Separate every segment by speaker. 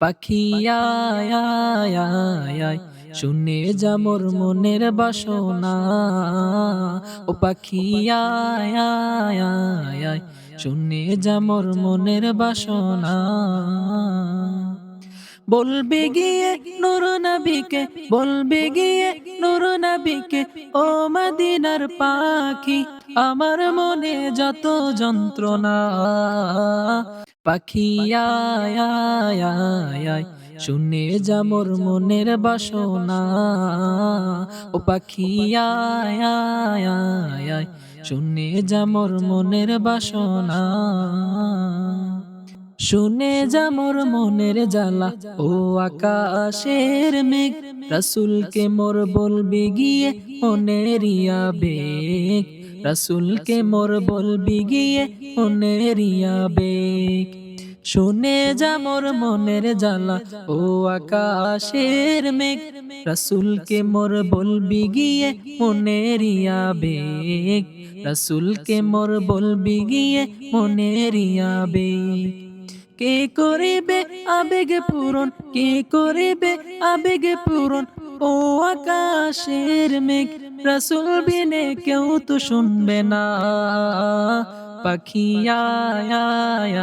Speaker 1: পাখি শুনে যা মোর মনের বাসনা। ও পাখি আয় আয় আয় আয়, শুনে যা মোর মনের বাসনা। বলবে গিয়ে নুর নবীকে, বলবে গিয়ে নুর নবীকে, ও মদিনার পাখি, আমার মনে যত যন্ত্রণা। পাখি শুনে যা মোর মনের বাসনা। ও পাখি শুনে যা মোর মনের বাসনা। শুনে যা মোর মনের জ্বালা, ও আকাশের মেঘ। রসুলকে মোর বলবি গিয়ে মনেরিয়া বেগ রসুলকে মোর বলবি গিয়ে মনেরিয়া বেগ শুনে যা মোর মনের জ্বালা, ও আকাশের মেঘ। রসুলকে মোর বলবি গিয়ে মনেরিয়া বেগ রসুলকে মোর বলবি গিয়ে মনেরিয়া বেগ কে করিবে আবেগ পূরণ, কে করিবে আবেগ পূরণ, ও আকাশের মেঘ। রসুল বিনে কেউ তো শুনবে না। পাখি আয় আয়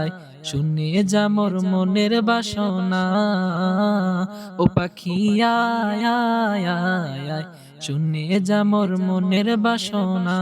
Speaker 1: আয় শুনে যা মোর মনের বাসনা। ও পাখি আয় আয় আয়, শুনে যা মোর মনের বাসনা।